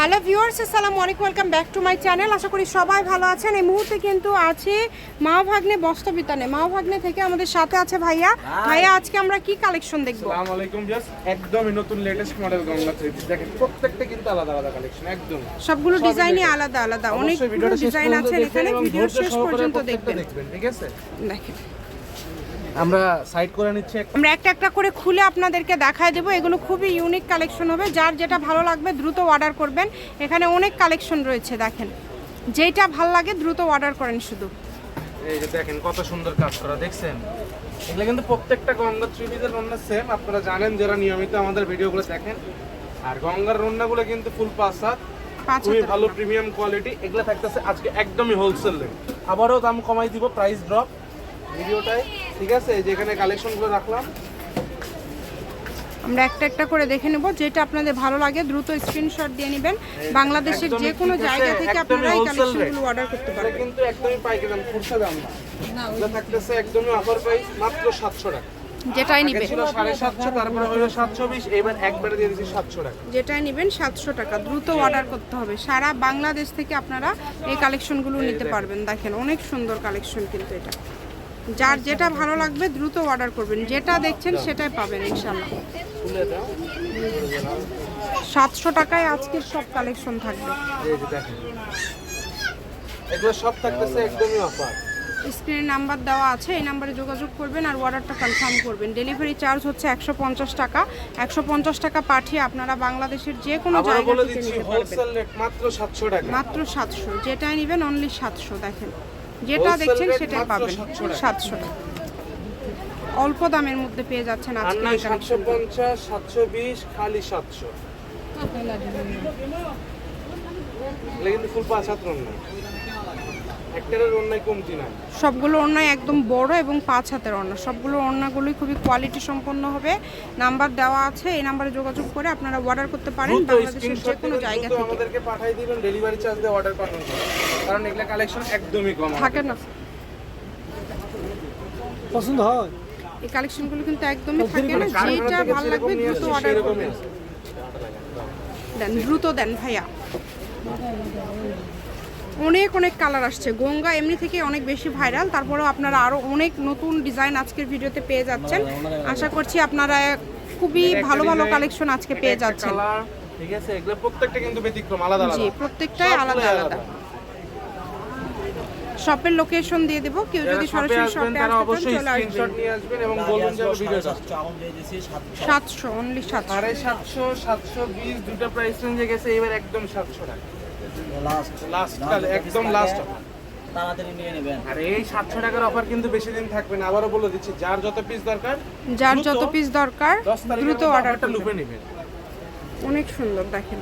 Hello viewers আসসালামু আলাইকুম welcome back to my channel আশা করি সবাই ভালো আছেন। এই মুহূর্তে কিন্তু আছে মা ভাগ্নে বস্ত্রবিতানে মা ভাগ্নে থেকে আমাদের সাথে আছে ভাইয়া। ভাইয়া আজকে আমরা কি কালেকশন দেখব? আসসালামু আলাইকুম জাস্ট একদমই নতুন লেটেস্ট মডেল গঙ্গা থ্রি দেখেন প্রত্যেকটা কিন্তু আলাদা আলাদা কালেকশন একদম। সবগুলো ডিজাইনই আলাদা আলাদা। শেষ ডিজাইন আছে এখানে। ভিডিও শেষ পর্যন্ত দেখবেন ঠিক আছে? দেখেন। আমরা সাইড করে নিচ্ছি আমরা একটা একটা করে খুলে আপনাদেরকে দেখায় দেবো। এগুলো খুবই ইউনিক কালেকশন হবে। যার যেটা ভালো লাগবে দ্রুত অর্ডার করবেন। এখানে অনেক কালেকশন রয়েছে দেখেন। যেটা ভালো লাগে দ্রুত অর্ডার করেন শুধু। এই যে দেখেন কত সুন্দর কাজ করা দেখছেন? এগুলো কিন্তু প্রত্যেকটা গঙ্গা পিসের রান্না সেম আপনারা জানেন যারা নিয়মিত আমাদের ভিডিওগুলো দেখেন। আর গঙ্গার রান্নাগুলো কিন্তু ফুল পাঁচ সাত পাঁচ খুবই ভালো প্রিমিয়াম কোয়ালিটি এগুলো থাকতেছে আজকে একদমই হোলসেল আবারও দাম কমাই দিব প্রাইস ড্রপ ভিডিওটাই ঠিক আছে এই যে এখানে কালেকশনগুলো রাখলাম। আমরা একটা একটা করে দেখে নেব যেটা আপনাদের ভালো লাগে দ্রুত স্ক্রিনশট দিয়ে নেবেন। বাংলাদেশের যে কোনো জায়গা থেকে আপনারা এই কালেকশনগুলো অর্ডার করতে এটা পারবেন। কিন্তু একদমই পাইকারি দাম খুচরা দাম না। এগুলো থাকতেছে একদমই অফার প্রাইস মাত্র সাতশো টাকা। যেটাই নেবেন। ছিল সাড়ে সাতশো তারপরে হলো সাতশো বিশ এবার একবারে দিয়ে দিচ্ছি সাতশো টাকা। যেটাই নেবেন সাতশো টাকা দ্রুত অর্ডার করতে হবে। সারা বাংলাদেশ থেকে আপনারা এই কালেকশনগুলো নিতে পারবেন। দেখেন অনেক সুন্দর কালেকশন কিন্তু এটা। যার যেটা ভালো লাগবে দ্রুত অর্ডার করবেন। যেটা দেখছেন সেটাই পাবেন ইনশাল্লাহ সাতশো টাকায় আজকের সব কালেকশন থাকবে। এই যে দেখেন। এগুলো সব থাকতেছে একদমই অফার। স্ক্রিনে নাম্বার দেওয়া আছে এই নাম্বারে যোগাযোগ করবেন আর অর্ডারটা কনফার্ম করবেন। ডেলিভারি চার্জ হচ্ছে একশো পঞ্চাশ টাকা। একশো পঞ্চাশ টাকা পাঠিয়ে আপনারা বাংলাদেশের যে কোনো আবার জায়গা থেকে নিতে পারবেন। মাত্র সাতশো টাকা। মাত্র সাতশো যেটাই নেবেন অনলি সাতশো দেখেন। যেটা দেখছেন সেটাই পাবেন। সাতশো টাকা। অল্প দামের মধ্যে পেয়ে যাচ্ছেন আজকে এই সাতশো কালেকশন পঞ্চাশ সাতশো বিশ খালি সাতশো। কিন্তু ফুল পাঁচ হাত না। সবগুলো ওড়না একদম বড় এবং পাঁচ হাতের ওড়না সবগুলো ওড়নাগুলোই খুবই কোয়ালিটি সম্পন্ন হবে। নাম্বার দেওয়া আছে এই নাম্বারে যোগাযোগ করে আপনারা অর্ডার করতে পারেন। বাংলাদেশের যে কোনো জায়গা থেকে। আমাদেরকে পাঠিয়ে দিবেন ডেলিভারি চার্জ দিয়ে অর্ডার পাঠানো কারণ এগুলা কালেকশন একদমই কম থাকে না। পছন্দ হয়? এই কালেকশনগুলো কিন্তু একদমই থাকে না। যেটা ভালো লাগবে দ্রুত অর্ডার করবেন। দেন দ্রুত দেন ভাইয়া। অনেক অনেক কালার আসছে। গঙ্গা এমনি থেকে অনেক বেশি ভাইরাল তারপরেও আপনারা আরও অনেক নতুন ডিজাইন আজকের ভিডিওতে পেয়ে যাচ্ছেন। আশা করছি আপনারা খুবই ভালো ভালো কালেকশন আজকে পেয়ে যাচ্ছেন। ঠিক আছে? এগুলো প্রত্যেকটা কিন্তু ব্যতিক্রম আলাদা জি প্রত্যেকটাই আলাদা আলাদা। শপের লোকেশন দিয়ে দেবো কেউ যদি সরাসরি শপে আসতে চান চলে আসবেন। নিয়ে আসবেন এবং বলুন যে ভিডিওটা সাতশো অনলি সাতশো সাড়ে সাতশো সাতশো বিশ দুটো প্রাইস রেঞ্জে গেছে এবার একদম সাতশো টাকা। লাস্ট একদম লাস্ট তাড়াতাড়ি নিয়ে নেবেন। আর এই সাতশো টাকার অফার কিন্তু বেশি দিন থাকবে না। আবারও বলে দিচ্ছি যার যত পিস দরকার যার যত পিস দরকার দ্রুত মধ্যে অর্ডার অফারটা লুপে নেবেন অনেক সুন্দর দেখেন।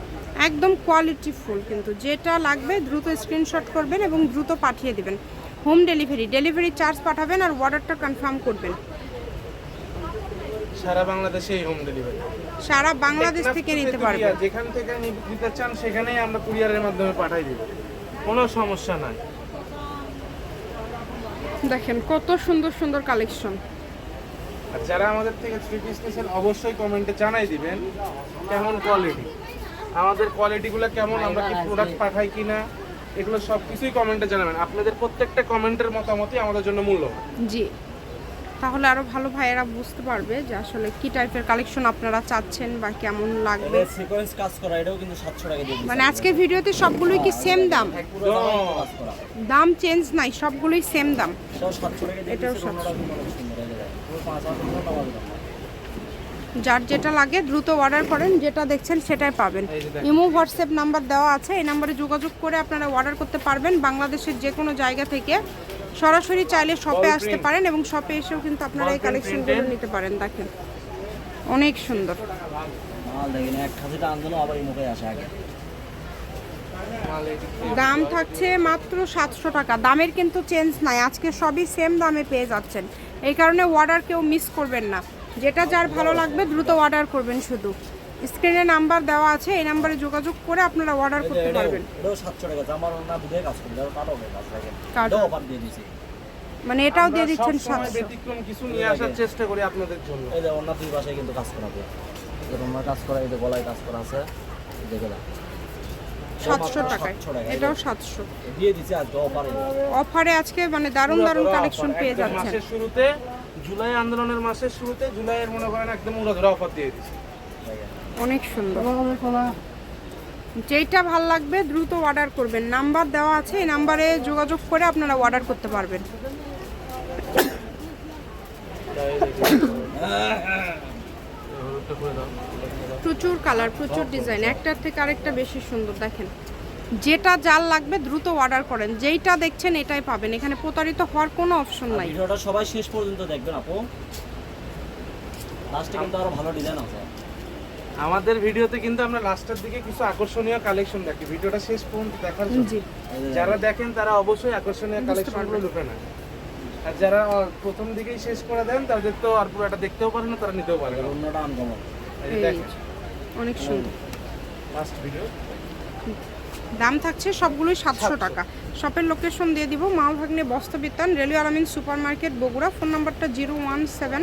একদম কোয়ালিটি ফুল কিন্তু। যেটা লাগবে দ্রুত স্ক্রিনশট করবেন এবং দ্রুত পাঠিয়ে দিবেন। হোম ডেলিভারি ডেলিভারি চার্জ পাঠাবেন আর অর্ডারটা কনফার্ম করবেন। সারা বাংলাদেশে হোম ডেলিভারি সারা বাংলাদেশ থেকে নিতে পারবেন যেখান থেকে নিতে চান সেখানেই আমরা কুরিয়ারের মাধ্যমে পাঠাই দিব। কোনো সমস্যা নাই। দেখেন কত সুন্দর সুন্দর কালেকশন আর যারা আমাদের থেকে থ্রি পিস নিয়েছেন অবশ্যই কমেন্টে জানাই দিবেন কেমন কোয়ালিটি আমাদের কোয়ালিটিগুলো কেমন আমরা কি প্রোডাক্ট পাঠাই কিনা এগুলো সব কিছুই কমেন্টে জানাবেন। আপনাদের প্রত্যেকটা কমেন্টের মতামতই আমাদের জন্য মূল্য জি। তাহলে আরও ভালো ভাইয়েরা বুঝতে পারবে যে আসলে কি টাইপের কালেকশন আপনারা চাচ্ছেন বা কেমন লাগবে। সিকোয়েন্স কাজ করা এটাও কিন্তু 700 টাকা দিয়ে মানে আজকের ভিডিওতে সবগুলোই কি সেম দাম? করা। দাম চেঞ্জ নাই সবগুলোই সেম দাম। এটাও 700 টাকা দিয়ে এটাও দিচ্ছি অন্যটা কিন্তু অনেক সুন্দর এই জায়গায় পুরো 5000 টাকা দাম। আছে যার যেটা লাগে দ্রুত অর্ডার করেন যেটা দেখছেন সেটাই পাবেন। ইমো হোয়াটসঅ্যাপ নাম্বার দেওয়া আছে এই নাম্বারে যোগাযোগ করে আপনারা অর্ডার করতে পারবেন। বাংলাদেশের যে কোনো জায়গা থেকে সরাসরি চাইলে শপে আসতে পারেন এবং শপে এসেও কিন্তু আপনারা এই কালেকশনগুলো নিতে পারেন দেখেন। অনেক সুন্দর। দাম থাকছে মাত্র সাতশো টাকা। দামের কিন্তু চেঞ্জ নাই। আজকে সবই সেম দামে পেয়ে যাচ্ছেন। এই কারণে অর্ডার কেউ মিস করবেন না। যেটা যার ভালো লাগবে দ্রুত অর্ডার করবেন শুধু। স্ক্রিনে নাম্বার দেওয়া আছে এই নাম্বারে যোগাযোগ করে আপনারা অর্ডার করতে পারবেন। এটাও 700 টাকা জামার না বুঝে কাজ করি যারা কাটো কাজ দেখেন। কাটো। অফার দিয়ে দিছি। মানে এটাও দিয়ে আমরা দিচ্ছেন ব্যতিক্রম কিছু নিয়ে আসার চেষ্টা করি আপনাদের জন্য। এই যে অন্য দুই পাশে কিন্তু কাজ করা এই কাজ করা এই যে গলায় কাজ করা আছে। এই যে গলা। সাতশো টাকায়। 700 টাকায়। এটাও সাতশো। দিয়ে দিচ্ছে আজকে অফারে অফারে আজকে মানে দারুণ দারুণ কালেকশন পেয়ে যাচ্ছেন। মাসের শুরুতে জুলাই আন্দোলনের মাসের শুরুতে জুলাইয়ের মনে করেন একদম উড়াধরা অফার দিয়ে দিচ্ছি অনেক সুন্দর। যেইটা ভালো লাগবে দ্রুত অর্ডার করবেন। নাম্বার দেওয়া আছে এই নাম্বারে যোগাযোগ করে আপনারা অর্ডার করতে পারবেন। প্রচুর কালার প্রচুর ডিজাইন একটার থেকে আরেকটা বেশি সুন্দর দেখেন। যেটা যার লাগবে দ্রুত অর্ডার করেন। যেইটা দেখছেন এটাই পাবেন। এখানে প্রতারিত হওয়ার কোনো অপশন নাই। ভিডিওটা সবাই শেষ পর্যন্ত দেখবেন আপু। লাস্টে কিন্তু আরও ভালো ডিজাইন আছে। আমাদের ভিডিওতে কিন্তু আমরা লাস্টের দিকে কিছু আকর্ষণীয় কালেকশন দেখি। ভিডিওটা শেষ পর্যন্ত দেখার জন্য। যারা দেখেন তারা অবশ্যই আকর্ষণীয় কালেকশনগুলো লুকে না আর যারা প্রথম দিকেই শেষ করে দেন তাদের তো আর পুরোটা দেখতেও পারে না তারা নিতেও পারে না। অন্যটা আনকমন এই দেখেন। অনেক সুন্দর। লাস্ট ভিডিও দাম থাকছে সবগুলোই সাতশো টাকা। শপের লোকেশন দিয়ে দিব। Malbhagne Bastrabitan railway Alamin super market Bogura. Phone নাম্বারটা zero one seven